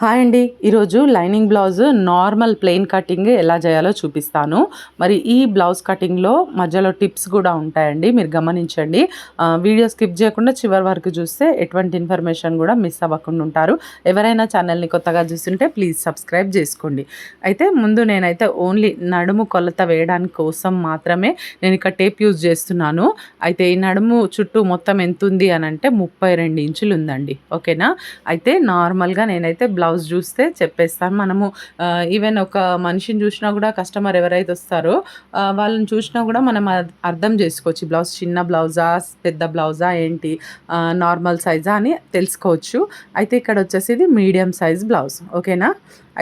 Hi అండి. ఈరోజు lining blouse normal plain cutting ఎలా చేయాలో చూపిస్తాను. మరి ఈ బ్లౌజ్ కటింగ్లో మధ్యలో టిప్స్ కూడా ఉంటాయండి. మీరు గమనించండి. వీడియో స్కిప్ చేయకుండా చివరి వరకు చూస్తే ఎటువంటి ఇన్ఫర్మేషన్ కూడా మిస్ అవ్వకుండా ఉంటారు. ఎవరైనా ఛానల్ని కొత్తగా చూస్తుంటే ప్లీజ్ సబ్స్క్రైబ్ చేసుకోండి. అయితే ముందు నేనైతే ఓన్లీ నడుము కొలత వేయడానికి కోసం మాత్రమే నేను ఇక్కడ టేప్ యూజ్ చేస్తున్నాను. అయితే ఈ నడుము చుట్టూ మొత్తం ఎంత ఉంది అని అంటే ముప్పై రెండు ఇంచులు ఉందండి. ఓకేనా? అయితే నార్మల్గా నేనైతే బ్లౌజ్ చూస్తే చెప్పేస్తాను మనము ఈవెన్ ఒక మనిషిని చూసినా కూడా కస్టమర్ ఎవరైతే వస్తారో వాళ్ళని చూసినా కూడా మనం అర్థం చేసుకోవచ్చు. బ్లౌజ్ చిన్న బ్లౌజా పెద్ద బ్లౌజా ఏంటి? నార్మల్ సైజా అని తెలుసుకోవచ్చు. అయితే ఇక్కడ వచ్చేసి ఇది మీడియం సైజ్ బ్లౌజ్. ఓకేనా?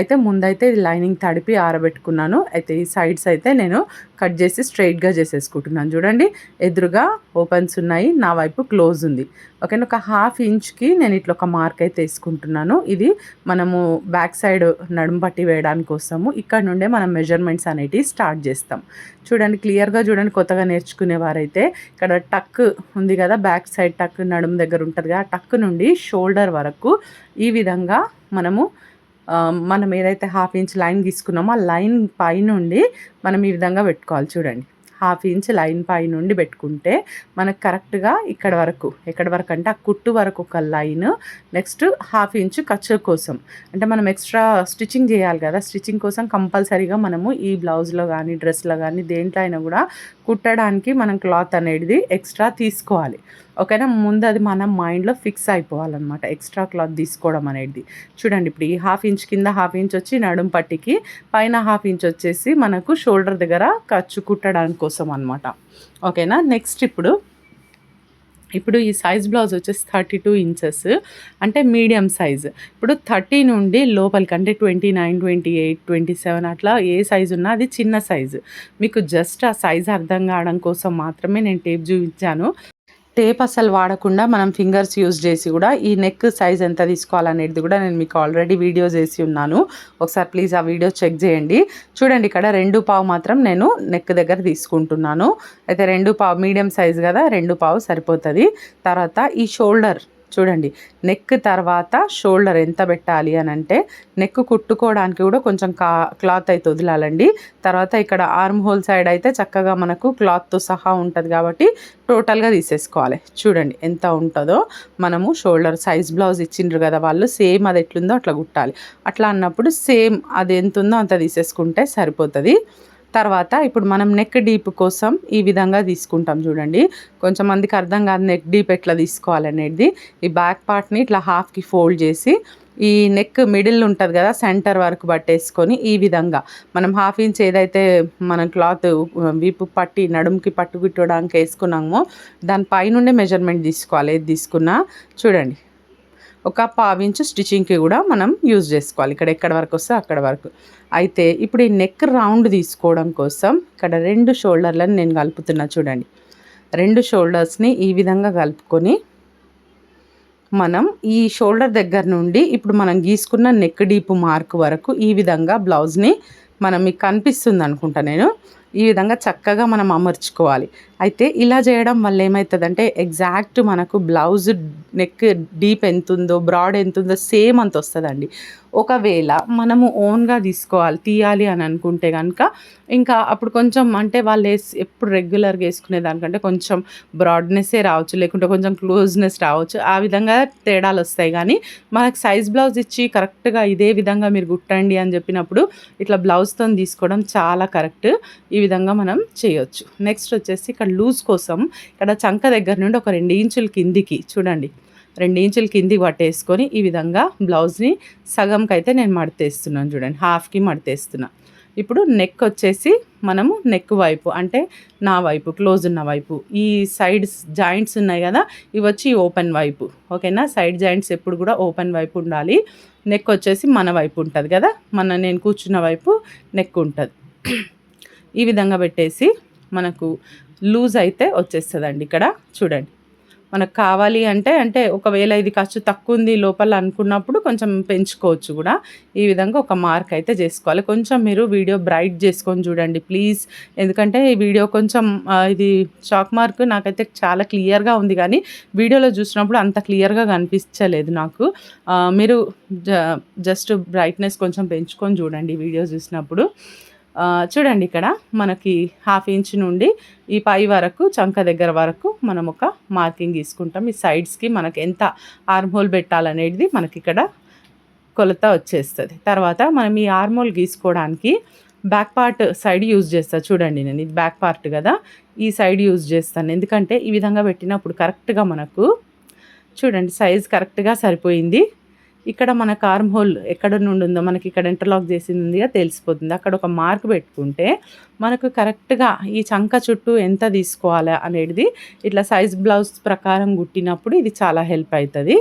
అయితే ముందైతే ఇది లైనింగ్ తడిపి ఆరబెట్టుకున్నాను. అయితే ఈ సైడ్స్ అయితే నేను కట్ చేసి స్ట్రైట్గా చేసేసుకుంటున్నాను. చూడండి ఎదురుగా ఓపెన్స్ ఉన్నాయి నా వైపు క్లోజ్ ఉంది. ఓకేనా ఒక హాఫ్ ఇంచ్కి నేను ఇట్లా ఒక మార్క్ అయితే వేసుకుంటున్నాను. ఇది మనము బ్యాక్ సైడ్ నడుము పట్టి వేయడానికి కోసము ఇక్కడ నుండే మనం మెజర్మెంట్స్ అనేటివి స్టార్ట్ చేస్తాం. చూడండి క్లియర్గా చూడండి కొత్తగా నేర్చుకునే వారైతే ఇక్కడ టక్ ఉంది కదా బ్యాక్ సైడ్ టక్ నడుము దగ్గర ఉంటుంది కదా టక్ నుండి షోల్డర్ వరకు ఈ విధంగా మనము మనం ఏదైతే హాఫ్ ఇంచ్ లైన్ తీసుకున్నామో ఆ లైన్ పై నుండి మనం ఈ విధంగా పెట్టుకోవాలి. చూడండి. హాఫ్ ఇంచ్ లైన్ పై నుండి పెట్టుకుంటే మనకు కరెక్ట్గా ఇక్కడ వరకు ఎక్కడ వరకు అంటే ఆ కుట్టు వరకు ఒక లైన్ నెక్స్ట్ హాఫ్ ఇంచ్ ఖర్చు కోసం. అంటే మనం ఎక్స్ట్రా స్టిచ్చింగ్ చేయాలి కదా. స్టిచ్చింగ్ కోసం కంపల్సరీగా మనము ఈ బ్లౌజ్లో కానీ డ్రెస్లో కానీ దేంట్లో అయినా కూడా కుట్టడానికి మనం క్లాత్ అనేది ఎక్స్ట్రా తీసుకోవాలి. ఓకేనా? ముందు అది మనం మైండ్లో ఫిక్స్ అయిపోవాలన్నమాట. ఎక్స్ట్రా క్లాత్ తీసుకోవడం అనేది. చూడండి ఇప్పుడు ఈ హాఫ్ ఇంచ్ కింద హాఫ్ ఇంచ్ వచ్చి నడుం పట్టికి పైన హాఫ్ ఇంచ్ వచ్చేసి మనకు షోల్డర్ దగ్గర ఖర్చు కుట్టడానికి కోసం అనమాట ఓకేనా? నెక్స్ట్ ఇప్పుడు ఇప్పుడు ఈ సైజ్ బ్లౌజ్ వచ్చేసి థర్టీ టూ ఇంచెస్ అంటే మీడియం సైజ్ ఇప్పుడు థర్టీ నుండి లోపలికి అంటే twenty nine twenty eight twenty seven అట్లా ఏ సైజు ఉన్నా అది చిన్న సైజు మీకు జస్ట్ ఆ సైజ్ అర్థం కావడం కోసం మాత్రమే నేను టేప్ చూపించాను. టేప్ అసలు వాడకుండా మనం ఫింగర్స్ యూజ్ చేసి కూడా ఈ నెక్ సైజ్ ఎంత తీసుకోవాలనేది కూడా నేను మీకు ఆల్రెడీ వీడియో చేసి ఉన్నాను. ఒకసారి ప్లీజ్ ఆ వీడియో చెక్ చేయండి. చూడండి ఇక్కడ రెండు పావు మాత్రం నేను నెక్ దగ్గర తీసుకుంటున్నాను. అయితే రెండు పావు మీడియం సైజ్ కదా రెండు పావు సరిపోతుంది. తర్వాత ఈ షోల్డర్ చూడండి నెక్ తర్వాత షోల్డర్ ఎంత పెట్టాలి అని అంటే నెక్ కుట్టుకోవడానికి కూడా కొంచెం కా క్లాత్ అయితే వదిలాలండి తర్వాత ఇక్కడ ఆర్మ్ హోల్ సైడ్ అయితే చక్కగా మనకు క్లాత్తో సహా ఉంటుంది కాబట్టి టోటల్గా తీసేసుకోవాలి. చూడండి ఎంత ఉంటుందో. మనము షోల్డర్ సైజ్ బ్లౌజ్ ఇచ్చిండ్రు కదా వాళ్ళు సేమ్ అది ఎట్లుందో అట్లా కుట్టాలి. అట్లా అన్నప్పుడు సేమ్ అది ఎంత ఉందో అంత తీసేసుకుంటే సరిపోతుంది. తర్వాత ఇప్పుడు మనం నెక్ డీప్ కోసం ఈ విధంగా తీసుకుంటాం చూడండి. కొంచెం మందికి అర్థం కాదు నెక్ డీప్ ఎట్లా తీసుకోవాలనేది ఈ బ్యాక్ పార్ట్ని ఇట్లా హాఫ్కి ఫోల్డ్ చేసి ఈ నెక్ మిడిల్ ఉంటుంది కదా సెంటర్ వరకు పట్టేసుకొని ఈ విధంగా మనం హాఫ్ ఇంచ్ ఏదైతే మనం క్లాత్ వీపు పట్టి నడుముకి పట్టుకుట్టడానికి వేసుకున్నామో దాని పైనుండే మెజర్మెంట్ తీసుకోవాలి. ఏది తీసుకున్నా చూడండి. ఒక పావించు స్టిచ్చింగ్కి కూడా మనం యూజ్ చేసుకోవాలి. ఇక్కడ ఎక్కడ వరకు వస్తే అక్కడ వరకు. అయితే ఇప్పుడు ఈ నెక్ రౌండ్ తీసుకోవడం కోసం ఇక్కడ రెండు షోల్డర్లను నేను కలుపుతున్నా చూడండి. రెండు షోల్డర్స్ని ఈ విధంగా కలుపుకొని మనం ఈ షోల్డర్ దగ్గర నుండి ఇప్పుడు మనం గీసుకున్న నెక్ డీప్ మార్క్ వరకు ఈ విధంగా బ్లౌజ్ని మనం మీకు కనిపిస్తుంది అనుకుంటా నేను. ఈ విధంగా చక్కగా మనం అమర్చుకోవాలి. అయితే ఇలా చేయడం వల్ల ఏమవుతుందంటే ఎగ్జాక్ట్ మనకు బ్లౌజ్ నెక్ డీప్ ఎంత ఉందో బ్రాడ్ ఎంత ఉందో సేమ్ అంత వస్తుందండి. ఒకవేళ మనము ఓన్గా తీసుకోవాలి తీయాలి అని అనుకుంటే కనుక ఇంకా అప్పుడు కొంచెం అంటే వాళ్ళు వేసి ఎప్పుడు రెగ్యులర్గా వేసుకునే దానికంటే కొంచెం బ్రాడ్నెస్సే రావచ్చు లేకుంటే కొంచెం క్లోజ్నెస్ రావచ్చు ఆ విధంగా తేడాలు వస్తాయి. కానీ మనకు సైజ్ బ్లౌజ్ ఇచ్చి కరెక్ట్గా ఇదే విధంగా మీరు కుట్టండి అని చెప్పినప్పుడు ఇట్లా బ్లౌజ్తో తీసుకోవడం చాలా కరెక్ట్ ఈ విధంగా మనం చేయొచ్చు. నెక్స్ట్ వచ్చేసి ఇక్కడ లూజ్ కోసం ఇక్కడ చంక దగ్గర నుండి ఒక రెండు ఇంచుల కిందికి చూడండి. రెండు ఇంచుల కిందికి పట్టేసుకొని ఈ విధంగా బ్లౌజ్ని సగంకి అయితే నేను మడతేస్తున్నాను చూడండి. హాఫ్కి మడతేస్తున్నా. ఇప్పుడు నెక్ వచ్చేసి మనము నెక్ వైపు అంటే నా వైపు క్లోజ్ ఉన్న వైపు ఈ సైడ్స్ జాయింట్స్ ఉన్నాయి కదా ఇవి వచ్చి ఓపెన్ వైపు. ఓకేనా? సైడ్ జాయింట్స్ ఎప్పుడు కూడా ఓపెన్ వైపు ఉండాలి. నెక్ వచ్చేసి మన వైపు ఉంటుంది కదా మన నేను కూర్చున్న వైపు నెక్ ఉంటుంది. ఈ విధంగా పెట్టేసి మనకు లూజ్ అయితే వచ్చేస్తుందండి ఇక్కడ. చూడండి. మనకు కావాలి అంటే అంటే ఒకవేళ ఇది ఖర్చు తక్కువ ఉంది లోపల అనుకున్నప్పుడు కొంచెం పెంచుకోవచ్చు కూడా. ఈ విధంగా ఒక మార్క్ అయితే చేసుకోవాలి. కొంచెం మీరు వీడియో బ్రైట్ చేసుకొని చూడండి ప్లీజ్. ఎందుకంటే ఈ వీడియో కొంచెం ఇది చాక్ మార్క్ నాకైతే చాలా క్లియర్గా ఉంది కానీ వీడియోలో చూసినప్పుడు అంత క్లియర్గా కనిపించలేదు నాకు. మీరు జస్ట్ బ్రైట్నెస్ కొంచెం పెంచుకొని చూడండి వీడియో చూసినప్పుడు. చూడండి ఇక్కడ మనకి హాఫ్ ఇంచ్ నుండి ఈ పై వరకు చంక దగ్గర వరకు మనం ఒక మార్కింగ్ తీసుకుంటాం. ఈ సైడ్స్కి మనకి ఎంత ఆర్మ్ హోల్ పెట్టాలనేది మనకి ఇక్కడ కొలత వచ్చేస్తుంది. తర్వాత మనం ఈ ఆర్మ్ హోల్ గీసుకోవడానికి బ్యాక్ పార్ట్ సైడ్ యూజ్ చేస్తాను చూడండి నేను ఇది బ్యాక్ పార్ట్ కదా. ఈ సైడ్ యూజ్ చేస్తాను. ఎందుకంటే ఈ విధంగా పెట్టినప్పుడు కరెక్ట్గా మనకు చూడండి సైజ్ కరెక్ట్గా సరిపోయింది. ఇక్కడ మన కార్మ్ హోల్ ఎక్కడ నుండి ఉందో మనకి ఇక్కడ ఇంటర్లాక్ చేసింది ఉందిగా తెలిసిపోతుంది. అక్కడ ఒక మార్క్ పెట్టుకుంటే మనకు కరెక్ట్గా ఈ చంక చుట్టూ ఎంత తీసుకోవాలి అనేది ఇట్లా సైజ్ బ్లౌజ్ ప్రకారం కుట్టినప్పుడు ఇది చాలా హెల్ప్ అవుతుంది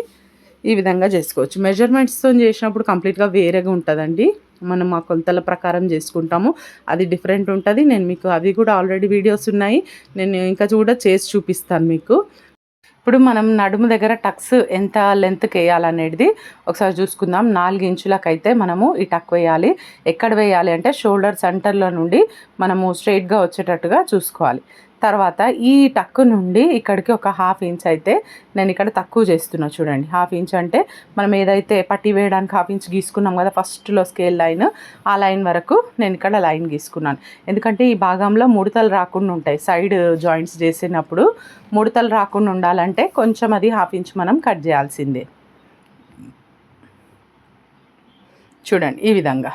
ఈ విధంగా చేసుకోవచ్చు. మెజర్మెంట్స్తో చేసినప్పుడు కంప్లీట్గా వేరేగా ఉంటుందండి. మనం మా కొలతల ప్రకారం చేసుకుంటాము. అది డిఫరెంట్ ఉంటుంది. నేను మీకు అవి కూడా ఆల్రెడీ వీడియోస్ ఉన్నాయి. నేను ఇంకా కూడా చేసి చూపిస్తాను మీకు. ఇప్పుడు మనం నడుము దగ్గర టక్స్ ఎంత లెంత్కి వేయాలనేది ఒకసారి చూసుకుందాం. నాలుగు ఇంచులకైతే మనము ఈ టక్ వేయాలి. ఎక్కడ వేయాలి అంటే షోల్డర్ సెంటర్లో నుండి మనము స్ట్రైట్గా వచ్చేటట్టుగా చూసుకోవాలి. తర్వాత ఈ టక్కు నుండి ఇక్కడికి ఒక హాఫ్ ఇంచ్ అయితే నేను ఇక్కడ తక్కువ చేస్తున్నా చూడండి. హాఫ్ ఇంచ్ అంటే మనం ఏదైతే పట్టి వేయడానికి హాఫ్ ఇంచ్ గీసుకున్నాం కదా ఫస్ట్లో స్కేల్ లైన్ ఆ లైన్ వరకు నేను ఇక్కడ లైన్ గీసుకున్నాను. ఎందుకంటే ఈ భాగంలో ముడతలు రాకుండా ఉంటాయి. సైడ్ జాయింట్స్ చేసినప్పుడు ముడతలు రాకుండా ఉండాలంటే కొంచెం అది హాఫ్ ఇంచ్ మనం కట్ చేయాల్సిందే. చూడండి ఈ విధంగా.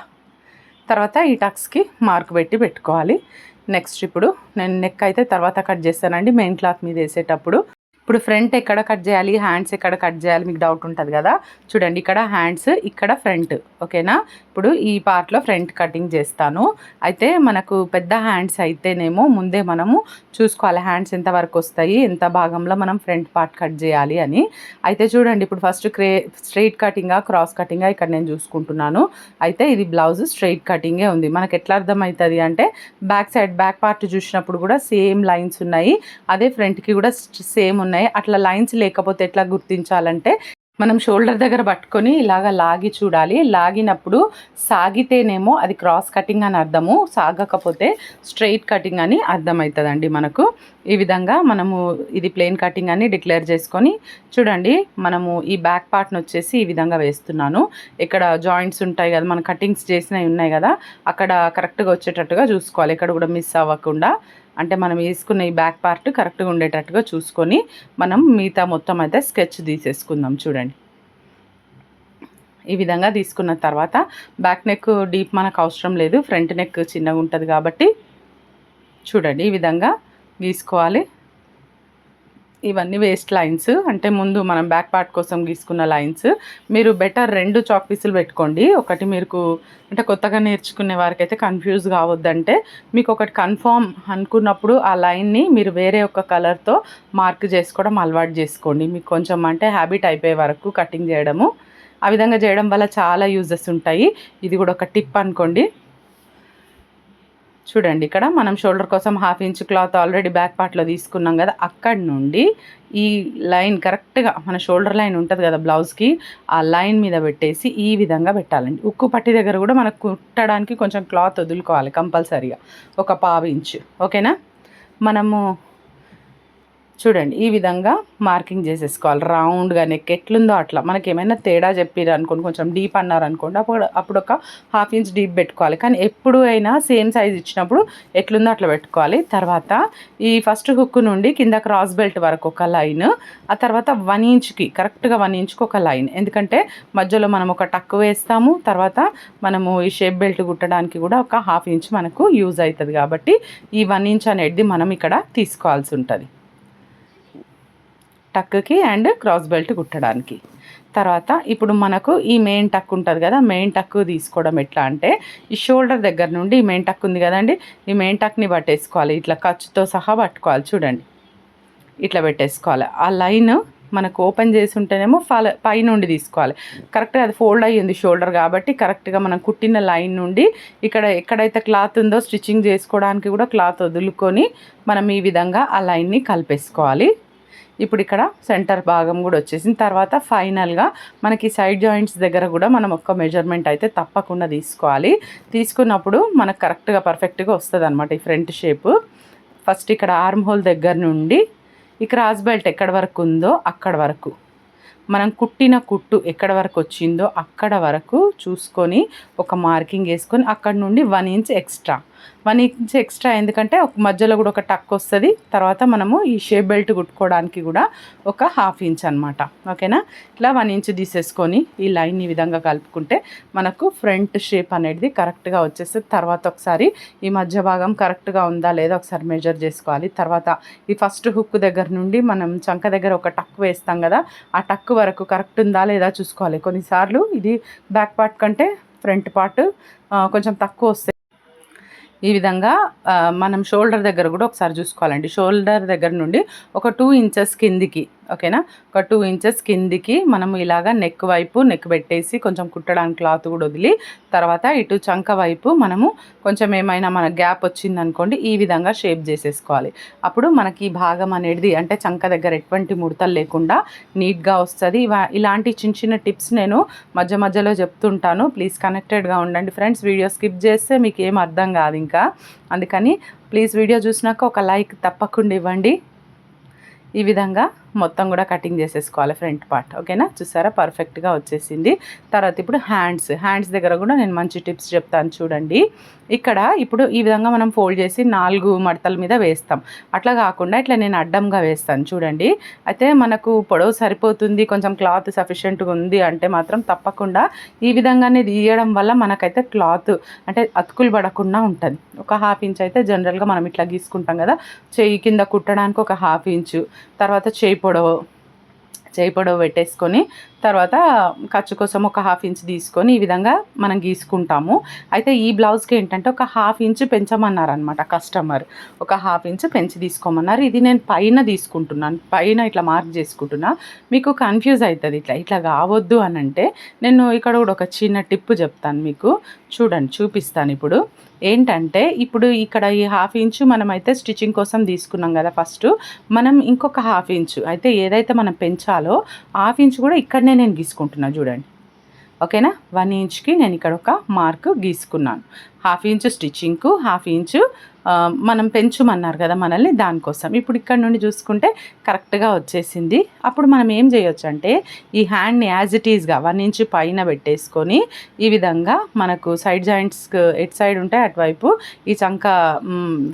తర్వాత ఈ టక్స్కి మార్క్ పెట్టి పెట్టుకోవాలి. నెక్స్ట్ ఇప్పుడు నేను నెక్ అయితే తర్వాత కట్ చేస్తానండి మెయిన్ క్లాత్ మీద వేసేటప్పుడు. ఇప్పుడు ఫ్రంట్ ఎక్కడ కట్ చేయాలి? హ్యాండ్స్ ఎక్కడ కట్ చేయాలి? మీకు డౌట్ ఉంటుంది కదా? చూడండి ఇక్కడ హ్యాండ్స్ ఇక్కడ ఫ్రంట్. ఓకేనా? ఇప్పుడు ఈ పార్ట్లో ఫ్రంట్ కటింగ్ చేస్తాను. అయితే మనకు పెద్ద హ్యాండ్స్ అయితేనేమో ముందే మనము చూసుకోవాలి. హ్యాండ్స్ ఎంత వరకు వస్తాయి? ఎంత భాగంలో మనం ఫ్రంట్ పార్ట్ కట్ చేయాలి అని. అయితే చూడండి ఇప్పుడు ఫస్ట్ క్రే స్ట్రైట్ కటింగా క్రాస్ కటింగా ఇక్కడ నేను చూసుకుంటున్నాను. అయితే ఇది బ్లౌజ్ స్ట్రైట్ కటింగే ఉంది. మనకు ఎట్లా అర్థమవుతుంది అంటే బ్యాక్ సైడ్ బ్యాక్ పార్ట్ చూసినప్పుడు కూడా సేమ్ లైన్స్ ఉన్నాయి. అదే ఫ్రంట్కి కూడా సేమ్ ఉన్నాయి. ఉన్నాయి. అట్లా లైన్స్ లేకపోతే ఎట్లా గుర్తించాలంటే మనం షోల్డర్ దగ్గర పట్టుకొని ఇలాగ లాగి చూడాలి. లాగినప్పుడు సాగితేనేమో అది క్రాస్ కటింగ్ అని అర్థము. సాగకపోతే స్ట్రైట్ కటింగ్ అని అర్థమవుతుందండి మనకు. ఈ విధంగా మనము ఇది ప్లెయిన్ కటింగ్ అని డిక్లేర్ చేసుకొని చూడండి మనము ఈ బ్యాక్ పార్ట్ని వచ్చేసి ఈ విధంగా వేస్తున్నాను. ఇక్కడ జాయింట్స్ ఉంటాయి కదా మన కటింగ్స్ చేసినవి ఉన్నాయి కదా అక్కడ కరెక్ట్గా వచ్చేటట్టుగా చూసుకోవాలి. ఇక్కడ కూడా మిస్ అవ్వకుండా. అంటే మనం వేసుకున్న ఈ బ్యాక్ పార్ట్ కరెక్ట్గా ఉండేటట్టుగా చూసుకొని మనం మిగతా మొత్తం అయితే స్కెచ్ తీసేసుకుందాం చూడండి. ఈ విధంగా తీసుకున్న తర్వాత బ్యాక్ నెక్ డీప్ మనకు అవసరం లేదు ఫ్రంట్ నెక్ చిన్నగా ఉంటుంది కాబట్టి చూడండి ఈ విధంగా గీసుకోవాలి. ఇవన్నీ వేస్ట్ లైన్స్. అంటే ముందు మనం బ్యాక్ పార్ట్ కోసం గీసుకున్న లైన్స్. మీరు బెటర్ రెండు చాక్ పీసులు పెట్టుకోండి. ఒకటి మీకు అంటే కొత్తగా నేర్చుకునే వారికి అయితే కన్ఫ్యూజ్ కావద్దంటే మీకు ఒకటి కన్ఫామ్ అనుకున్నప్పుడు ఆ లైన్ని మీరు వేరే ఒక కలర్తో మార్క్ చేసుకోవడం అలవాటు చేసుకోండి. మీకు కొంచెం అంటే హ్యాబిట్ అయిపోయే వరకు కటింగ్ చేయడము. ఆ విధంగా చేయడం వల్ల చాలా యూజెస్ ఉంటాయి. ఇది కూడా ఒక టిప్ అనుకోండి. చూడండి ఇక్కడ మనం షోల్డర్ కోసం half inch cloth already back పార్ట్లో తీసుకున్నాం కదా అక్కడి నుండి ఈ లైన్ కరెక్ట్గా మన షోల్డర్ లైన్ ఉంటుంది కదా బ్లౌజ్కి ఆ లైన్ మీద పెట్టేసి ఈ విధంగా పెట్టాలండి. ఉక్కు పట్టి దగ్గర కూడా మనకు కుట్టడానికి కొంచెం క్లాత్ వదులుకోవాలి కంపల్సరీగా ఒక పావు ఇంచు ఓకేనా? మనము చూడండి ఈ విధంగా మార్కింగ్ చేసేసుకోవాలి. రౌండ్గా నెక్ ఎట్లుందో అట్లా. మనకి ఏమైనా తేడా చెప్పారు అనుకోండి కొంచెం డీప్ అన్నారు అనుకోండి అప్పుడు అప్పుడు ఒక హాఫ్ ఇంచ్ డీప్ పెట్టుకోవాలి. కానీ ఎప్పుడు అయినా సేమ్ సైజ్ ఇచ్చినప్పుడు ఎట్లుందో అట్లా పెట్టుకోవాలి. తర్వాత ఈ ఫస్ట్ హుక్ నుండి కింద క్రాస్ బెల్ట్ వరకు ఒక లైన్ ఆ తర్వాత వన్ ఇంచ్కి కరెక్ట్గా వన్ ఇంచ్కి ఒక లైన్. ఎందుకంటే మధ్యలో మనం ఒక టక్ వేస్తాము తర్వాత మనము ఈ షేప్ బెల్ట్ కుట్టడానికి కూడా ఒక హాఫ్ ఇంచ్ మనకు యూజ్ అవుతుంది కాబట్టి ఈ వన్ ఇంచ్ అనేది మనం ఇక్కడ తీసుకోవాల్సి ఉంటుంది. టక్కి అండ్ క్రాస్ బెల్ట్ కుట్టడానికి. తర్వాత ఇప్పుడు మనకు ఈ మెయిన్ టక్ ఉంటుంది కదా మెయిన్ టక్ తీసుకోవడం ఎట్లా అంటే ఈ షోల్డర్ దగ్గర నుండి ఈ మెయిన్ టక్ ఉంది కదండి ఈ మెయిన్ టక్ని పట్టేసుకోవాలి ఇట్లా ఖర్చుతో సహా పట్టుకోవాలి చూడండి. ఇట్లా పెట్టేసుకోవాలి. ఆ లైన్ మనకు ఓపెన్ చేసి ఉంటేనేమో ఫల పై నుండి తీసుకోవాలి. కరెక్ట్గా అది ఫోల్డ్ అయ్యింది షోల్డర్ కాబట్టి కరెక్ట్గా మనం కుట్టిన లైన్ నుండి ఇక్కడ ఎక్కడైతే క్లాత్ ఉందో స్టిచ్చింగ్ చేసుకోవడానికి కూడా క్లాత్ వదులుకొని మనం ఈ విధంగా ఆ లైన్ని కలిపేసుకోవాలి. ఇప్పుడు ఇక్కడ సెంటర్ భాగం కూడా వచ్చేసిన తర్వాత ఫైనల్గా మనకి సైడ్ జాయింట్స్ దగ్గర కూడా మనం ఒక్క మెజర్మెంట్ అయితే తప్పకుండా తీసుకోవాలి. తీసుకున్నప్పుడు మనకు కరెక్ట్గా పర్ఫెక్ట్గా వస్తుంది అనమాట ఈ ఫ్రంట్ షేప్. ఫస్ట్ ఇక్కడ ఆర్మ్ హోల్ దగ్గర నుండి ఈ క్రాస్ బెల్ట్ ఎక్కడ వరకు ఉందో అక్కడ వరకు. మనం కుట్టిన కుట్టు ఎక్కడ వరకు వచ్చిందో అక్కడ వరకు చూసుకొని ఒక మార్కింగ్ వేసుకొని అక్కడ నుండి one inch extra. One inch extra ఎందుకంటే ఒక మధ్యలో కూడా ఒక టక్ వస్తుంది. తర్వాత మనము ఈ షేప్ బెల్ట్ కుట్టుకోవడానికి కూడా ఒక హాఫ్ ఇంచ్ అనమాట ఓకేనా? ఇట్లా వన్ ఇంచ్ తీసేసుకొని ఈ లైన్ ఈ విధంగా కలుపుకుంటే మనకు ఫ్రంట్ షేప్ అనేది కరెక్ట్గా వచ్చేస్తుంది. తర్వాత ఒకసారి ఈ మధ్య భాగం కరెక్ట్గా ఉందా లేదా ఒకసారి మెజర్ చేసుకోవాలి. తర్వాత ఈ ఫస్ట్ హుక్ దగ్గర నుండి మనం చంక దగ్గర ఒక టక్ వేస్తాం కదా ఆ టక్ వరకు కరెక్ట్ ఉందా లేదా చూసుకోవాలి. కొన్నిసార్లు ఇది బ్యాక్ పార్ట్ కంటే ఫ్రంట్ పార్ట్ కొంచెం తక్కువ వస్తాయి ఈ విధంగా మనం షోల్డర్ దగ్గర కూడా ఒకసారి చూసుకోవాలండి. షోల్డర్ దగ్గర నుండి ఒక టూ ఇంచెస్ కిందికి ఓకేనా? ఒక టూ ఇంచెస్ కిందికి మనం ఇలాగా నెక్ వైపు నెక్ పెట్టేసి కొంచెం కుట్టడానికి క్లాత్ కూడా వదిలి తర్వాత ఇటు చంక వైపు మనము కొంచెం ఏమైనా మన గ్యాప్ వచ్చిందనుకోండి ఈ విధంగా షేప్ చేసేసుకోవాలి. అప్పుడు మనకి ఈ భాగం అనేది అంటే చంక దగ్గర ఎటువంటి ముడతలు లేకుండా నీట్గా వస్తుంది. ఇలాంటి చిన్న చిన్న టిప్స్ నేను మధ్య మధ్యలో చెప్తుంటాను. ప్లీజ్ కనెక్టెడ్గా ఉండండి ఫ్రెండ్స్. వీడియో స్కిప్ చేస్తే మీకు ఏం అర్థం కాదు ఇంకా. అందుకని ప్లీజ్ వీడియో చూసినాక ఒక లైక్ తప్పకుండా ఇవ్వండి. ఈ విధంగా మొత్తం కూడా కటింగ్ చేసేసుకోవాలి ఫ్రంట్ పార్ట్ ఓకేనా చూసారా? పర్ఫెక్ట్గా వచ్చేసింది. తర్వాత ఇప్పుడు హ్యాండ్స్ హ్యాండ్స్ దగ్గర కూడా నేను మంచి టిప్స్ చెప్తాను చూడండి. ఇక్కడ ఇప్పుడు ఈ విధంగా మనం ఫోల్డ్ చేసి నాలుగు మడతల మీద వేస్తాం. అట్లా కాకుండా ఇట్లా నేను అడ్డంగా వేస్తాను చూడండి. అయితే మనకు పొడవు సరిపోతుంది కొంచెం క్లాత్ సఫిషియెంట్గా ఉంది అంటే మాత్రం తప్పకుండా ఈ విధంగానే తీయడం వల్ల మనకైతే క్లాత్ అంటే అతుకులు పడకుండా ఉంటుంది. ఒక హాఫ్ ఇంచ్ అయితే జనరల్గా మనం ఇట్లా గీసుకుంటాం కదా? చెయ్యి కింద కుట్టడానికి ఒక హాఫ్ ఇంచు తర్వాత చేయి పొడవు చేయి పొడవు పెట్టేసుకొని తర్వాత ఖర్చు కోసం ఒక హాఫ్ ఇంచ్ తీసుకొని ఈ విధంగా మనం గీసుకుంటాము. అయితే ఈ బ్లౌజ్కి ఏంటంటే ఒక హాఫ్ ఇంచ్ పెంచమన్నారు అనమాట కస్టమర్. ఒక హాఫ్ ఇంచ్ పెంచి తీసుకోమన్నారు. ఇది నేను పైన తీసుకుంటున్నాను. పైన ఇట్లా మార్క్ చేసుకుంటున్నా. మీకు కన్ఫ్యూజ్ అవుతుంది. ఇట్లా ఇట్లా కావద్దు అని అంటే నేను ఇక్కడ కూడా ఒక చిన్న టిప్ చెప్తాను మీకు. చూడండి చూపిస్తాను ఇప్పుడు. ఏంటంటే ఇప్పుడు ఇక్కడ ఈ హాఫ్ ఇంచు మనమైతే స్టిచ్చింగ్ కోసం తీసుకున్నాం కదా ఫస్ట్. మనం ఇంకొక హాఫ్ ఇంచు అయితే ఏదైతే మనం పెంచాలో హాఫ్ ఇంచు కూడా ఇక్కడనే ఇక్కడనే నేను గీసుకుంటున్నాను చూడండి. ఓకేనా? వన్ ఇంచ్కి నేను ఇక్కడ ఒక మార్క్ గీసుకున్నాను. హాఫ్ ఇంచు స్టిచ్చింగ్కు హాఫ్ ఇంచు మనం పెంచుమన్నారు కదా మనల్ని దానికోసం. ఇప్పుడు ఇక్కడ నుండి చూసుకుంటే కరెక్ట్గా వచ్చేసింది. అప్పుడు మనం ఏం చేయొచ్చు అంటే ఈ హ్యాండ్ని యాజ్ ఇట్ ఈజ్గా వన్ ఇంచ్ పైన పెట్టేసుకొని ఈ విధంగా మనకు సైడ్ జాయింట్స్ ఎట్ సైడ్ ఉంటాయి అటువైపు ఈ చంక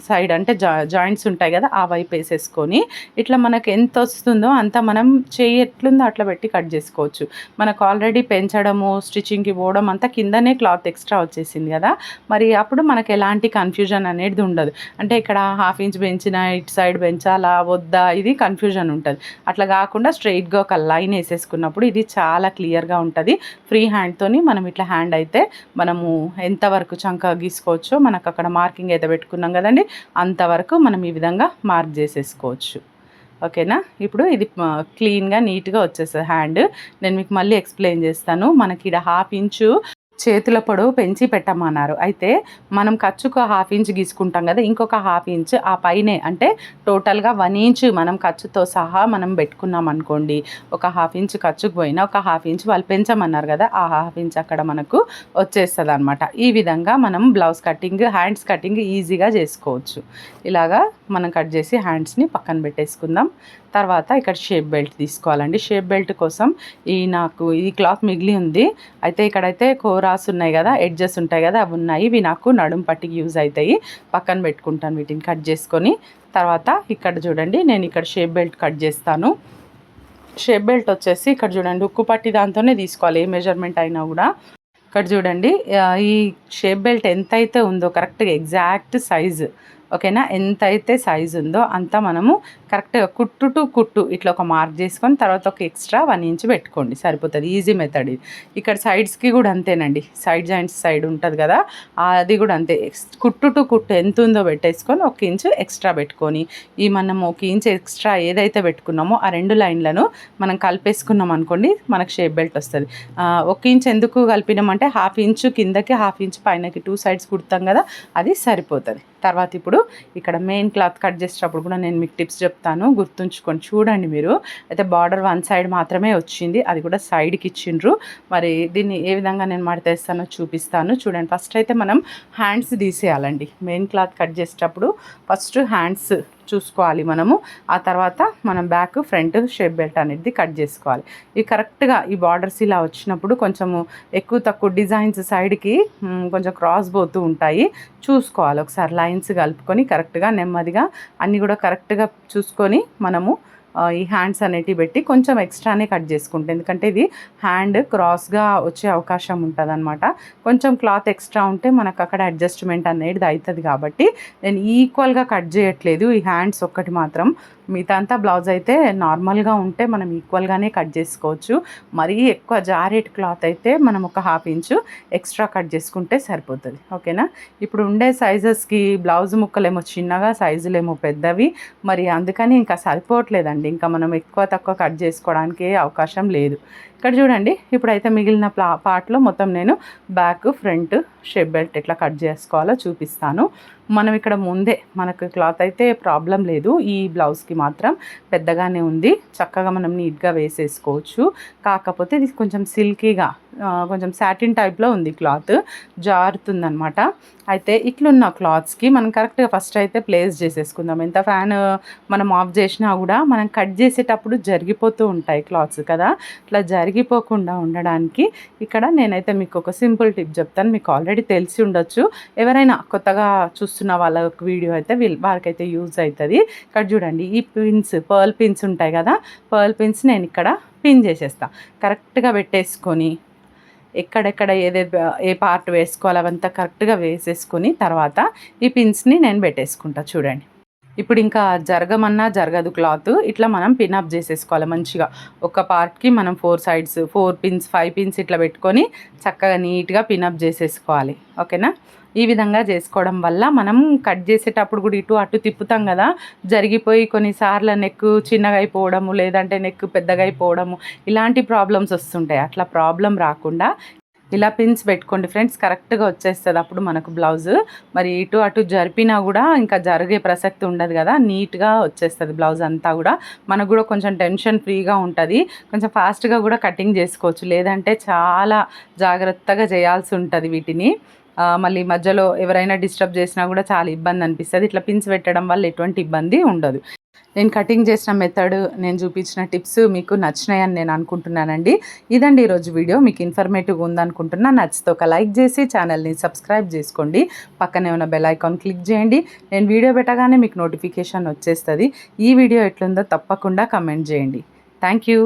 సైడ్ అంటే జా జాయింట్స్ ఉంటాయి కదా ఆ వైపు వేసేసుకొని ఇట్లా మనకు ఎంత వస్తుందో అంత మనం చేయి ఎట్లుందో అట్లా పెట్టి కట్ చేసుకోవచ్చు. మనకు ఆల్రెడీ పెంచడము స్టిచ్చింగ్కి పోవడం అంతా కిందనే క్లాత్ ఎక్స్ట్రా వచ్చేసింది కదా. మరి అప్పుడు మనకు ఎలాంటి కన్ఫ్యూజన్ అనేది ఉండదు. అంటే ఇక్కడ హాఫ్ ఇంచ్ పెంచిన ఇటు సైడ్ పెంచాలా వద్దా ఇది కన్ఫ్యూజన్ ఉంటుంది. అట్లా కాకుండా స్ట్రైట్గా ఒక లైన్ వేసేసుకున్నప్పుడు ఇది చాలా క్లియర్గా ఉంటుంది. ఫ్రీ హ్యాండ్తోని మనం ఇట్లా హ్యాండ్ అయితే మనము ఎంతవరకు చంక గీసుకోవచ్చో మనకు అక్కడ మార్కింగ్ అయితే పెట్టుకున్నాం కదండి అంతవరకు మనం ఈ విధంగా మార్క్ చేసేసుకోవచ్చు. ఓకేనా? ఇప్పుడు ఇది క్లీన్గా నీట్గా వచ్చేస్తుంది హ్యాండ్. నేను మీకు మళ్ళీ ఎక్స్ప్లెయిన్ చేస్తాను. మనకి ఇక్కడ హాఫ్ ఇంచు చేతుల పొడవు పెంచి పెట్టమన్నారు. అయితే మనం ఖర్చుకు హాఫ్ ఇంచ్ గీసుకుంటాం కదా ఇంకొక హాఫ్ ఇంచ్ ఆ పైనే అంటే టోటల్గా వన్ ఇంచ్ మనం ఖర్చుతో సహా మనం పెట్టుకున్నాం అనుకోండి. ఒక హాఫ్ ఇంచ్ ఖర్చుకు పోయినా ఒక హాఫ్ ఇంచ్ వాళ్ళు పెంచమన్నారు కదా ఆ హాఫ్ ఇంచ్ అక్కడ మనకు వచ్చేస్తుంది అనమాట ఈ విధంగా మనం బ్లౌజ్ కటింగ్ హ్యాండ్స్ కటింగ్ ఈజీగా చేసుకోవచ్చు. ఇలాగా మనం కట్ చేసి హ్యాండ్స్ని పక్కన పెట్టేసుకుందాం. తర్వాత ఇక్కడ షేప్ బెల్ట్ తీసుకోవాలండి. షేప్ బెల్ట్ కోసం ఈ నాకు ఈ క్లాత్ మిగిలి ఉంది. అయితే ఇక్కడైతే కోరాస్ ఉన్నాయి కదా ఎడ్జెస్ ఉంటాయి కదా అవి ఉన్నాయి. ఇవి నాకు నడుం పట్టికి యూజ్ అవుతాయి. పక్కన పెట్టుకుంటాను వీటిని కట్ చేసుకొని. తర్వాత ఇక్కడ చూడండి నేను ఇక్కడ షేప్ బెల్ట్ కట్ చేస్తాను. షేప్ బెల్ట్ వచ్చేసి ఇక్కడ చూడండి ఉక్కు పట్టి దాంతోనే తీసుకోవాలి ఏ మెజర్మెంట్ అయినా కూడా. ఇక్కడ చూడండి ఈ షేప్ బెల్ట్ ఎంత అయితే ఉందో కరెక్ట్గా ఎగ్జాక్ట్ సైజు ఓకేనా? ఎంత అయితే సైజ్ ఉందో అంత మనము కరెక్ట్గా కుట్టు టు కుట్టు ఇట్లా ఒక మార్క్ చేసుకొని తర్వాత ఒక ఎక్స్ట్రా వన్ ఇంచ్ పెట్టుకోండి. సరిపోతుంది. ఈజీ మెథడ్ ఇది. ఇక్కడ సైడ్స్కి కూడా అంతేనండి. సైడ్ జాయింట్స్ సైడ్ ఉంటుంది కదా? అది కూడా అంతే. కుట్టు టు కుట్టు ఎంత ఉందో పెట్టేసుకొని ఒక ఇంచు ఎక్స్ట్రా పెట్టుకొని ఈ మనం ఒక ఇంచ్ ఎక్స్ట్రా ఏదైతే పెట్టుకున్నామో ఆ రెండు లైన్లను మనం కలిపేసుకున్నాం అనుకోండి మనకు షేప్ బెల్ట్ వస్తుంది. ఒక ఇంచ్ ఎందుకు కలిపినామంటే హాఫ్ ఇంచు కిందకి హాఫ్ ఇంచ్ పైనకి టూ సైడ్స్ కుడతాం కదా? అది సరిపోతుంది. తర్వాత ఇప్పుడు ఇక్కడ మెయిన్ క్లాత్ కట్ చేసేటప్పుడు కూడా నేను మీకు టిప్స్ చెప్తాను. గుర్తుంచుకొని చూడండి మీరు. అయితే బార్డర్ వన్ సైడ్ మాత్రమే వచ్చింది. అది కూడా సైడ్కి ఇచ్చిండ్రు. మరి దీన్ని ఏ విధంగా నేను మడతేస్తానో చూపిస్తాను. చూడండి ఫస్ట్ అయితే మనం హ్యాండ్స్ తీసేయాలండి. మెయిన్ క్లాత్ కట్ చేసేటప్పుడు ఫస్ట్ హ్యాండ్స్ చూసుకోవాలి మనము. ఆ తర్వాత మనం బ్యాక్ ఫ్రంట్ షేప్ బెల్ట్ అనేది కట్ చేసుకోవాలి. ఈ కరెక్ట్గా ఈ బార్డర్స్ ఇలా వచ్చినప్పుడు కొంచెము ఎక్కువ తక్కువ డిజైన్స్ సైడ్కి కొంచెం క్రాస్ పోతూ ఉంటాయి. చూసుకోవాలి. ఒకసారి లైన్స్ కలుపుకొని కరెక్ట్గా నెమ్మదిగా అన్నీ కూడా కరెక్ట్గా చూసుకొని మనము ఈ హ్యాండ్స్ అనేటివి పెట్టి కొంచెం ఎక్స్ట్రానే కట్ చేసుకుంటే ఎందుకంటే ఇది హ్యాండ్ క్రాస్గా వచ్చే అవకాశం ఉంటుంది అనమాట కొంచెం క్లాత్ ఎక్స్ట్రా ఉంటే మనకు అక్కడ అడ్జస్ట్మెంట్ అనేది అవుతుంది కాబట్టి నేను ఈక్వల్గా కట్ చేయట్లేదు. ఈ హ్యాండ్స్ ఒక్కటి మాత్రం మిగతా అంతా బ్లౌజ్ అయితే నార్మల్గా ఉంటే మనం ఈక్వల్గానే కట్ చేసుకోవచ్చు. మరీ ఎక్కువ జారేట్ క్లాత్ అయితే మనం ఒక హాఫ్ ఇంచు ఎక్స్ట్రా కట్ చేసుకుంటే సరిపోతుంది. ఓకేనా? ఇప్పుడు ఉండే సైజెస్కి బ్లౌజ్ ముక్కలేమో చిన్నగా సైజులేమో పెద్దవి. మరి అందుకని ఇంకా సరిపోవట్లేదండి. ఇంకా మనం ఎక్కువ తక్కువ కట్ చేసుకోవడానికి అవకాశం లేదు. ఇక్కడ చూడండి ఇప్పుడైతే మిగిలిన ప్లా పార్ట్లో మొత్తం నేను బ్యాక్ ఫ్రంట్ షేప్ బెల్ట్ ఎట్లా కట్ చేసుకోవాలో చూపిస్తాను. మనం ఇక్కడ ముందే మనకు క్లాత్ అయితే ప్రాబ్లం లేదు. ఈ బ్లౌజ్కి మాత్రం పెద్దగానే ఉంది. చక్కగా మనం నీట్గా వేసేసుకోవచ్చు. కాకపోతే ఇది కొంచెం సిల్కీగా కొంచెం సాటిన్ టైప్లో ఉంది క్లాత్. జారుతుందనమాట అయితే ఇట్లున్న క్లాత్స్కి మనం కరెక్ట్గా ఫస్ట్ అయితే ప్లేస్ చేసేసుకుందాం. ఎంత ఫ్యాన్ మనం ఆఫ్ చేసినా కూడా మనం కట్ చేసేటప్పుడు జరిగిపోతూ ఉంటాయి క్లాత్స్ కదా. ఇట్లా కరిగిపోకుండా ఉండడానికి ఇక్కడ నేనైతే మీకు ఒక సింపుల్ టిప్ చెప్తాను. మీకు ఆల్రెడీ తెలిసి ఉండొచ్చు. ఎవరైనా కొత్తగా చూస్తున్న వాళ్ళ వీడియో అయితే వాళ్ళకైతే వారికైతే యూజ్ అవుతుంది. ఇక్కడ చూడండి ఈ పిన్స్ పర్ల్ పిన్స్ ఉంటాయి కదా? పర్ల్ పిన్స్ నేను ఇక్కడ పిన్ చేసేస్తా. కరెక్ట్గా పెట్టేసుకొని ఎక్కడెక్కడ ఏదే ఏ పార్ట్ వేసుకోవాలి అవంతా కరెక్ట్గా వేసేసుకుని తర్వాత ఈ పిన్స్ని నేను పెట్టేసుకుంటా. చూడండి. ఇప్పుడు ఇంకా జరగమన్నా జరగదు క్లాత్. ఇట్లా మనం పిన్అప్ చేసేసుకోవాలి మంచిగా. ఒక పార్ట్కి మనం four sides four pins five pins ఇట్లా పెట్టుకొని చక్కగా నీట్గా పిన్అప్ చేసేసుకోవాలి. ఓకేనా? ఈ విధంగా చేసుకోవడం వల్ల మనం కట్ చేసేటప్పుడు కూడా ఇటు అటు తిప్పుతాం కదా. జరిగిపోయి కొన్నిసార్లు నెక్ చిన్నగా అయిపోవడము లేదంటే నెక్ పెద్దగా అయిపోవడము ఇలాంటి ప్రాబ్లమ్స్ వస్తుంటాయి. అట్లా ప్రాబ్లం రాకుండా ఇలా పిన్స్ పెట్టుకోండి ఫ్రెండ్స్ కరెక్ట్గా వచ్చేస్తుంది అప్పుడు మనకు బ్లౌజ్ మరి ఇటు అటు జరిపినా కూడా ఇంకా జరిగే ప్రసక్తి ఉండదు కదా నీట్గా వచ్చేస్తుంది బ్లౌజ్ అంతా కూడా. మనకు కూడా కొంచెం టెన్షన్ ఫ్రీగా ఉంటుంది. కొంచెం ఫాస్ట్గా కూడా కటింగ్ చేసుకోవచ్చు. లేదంటే చాలా జాగ్రత్తగా చేయాల్సి ఉంటుంది వీటిని. మళ్ళీ మధ్యలో ఎవరైనా డిస్టర్బ్ చేసినా కూడా చాలా ఇబ్బంది అనిపిస్తుంది. ఇట్లా పిన్స్ పెట్టడం వల్ల ఎటువంటి ఇబ్బంది ఉండదు. నేను కటింగ్ చేసిన మెథడ్ నేను చూపించిన టిప్స్ మీకు నచ్చినాయని నేను అనుకుంటున్నానండి. ఇదండి ఈరోజు వీడియో మీకు ఇన్ఫర్మేటివ్గా ఉందనుకుంటున్నా నచ్చితే ఒక లైక్ చేసి ఛానల్ని సబ్స్క్రైబ్ చేసుకోండి. పక్కనే ఉన్న బెల్ ఐకాన్ క్లిక్ చేయండి. నేను వీడియో పెట్టగానే మీకు నోటిఫికేషన్ వచ్చేస్తుంది. ఈ వీడియో ఎట్లుందో తప్పకుండా కమెంట్ చేయండి. Thank you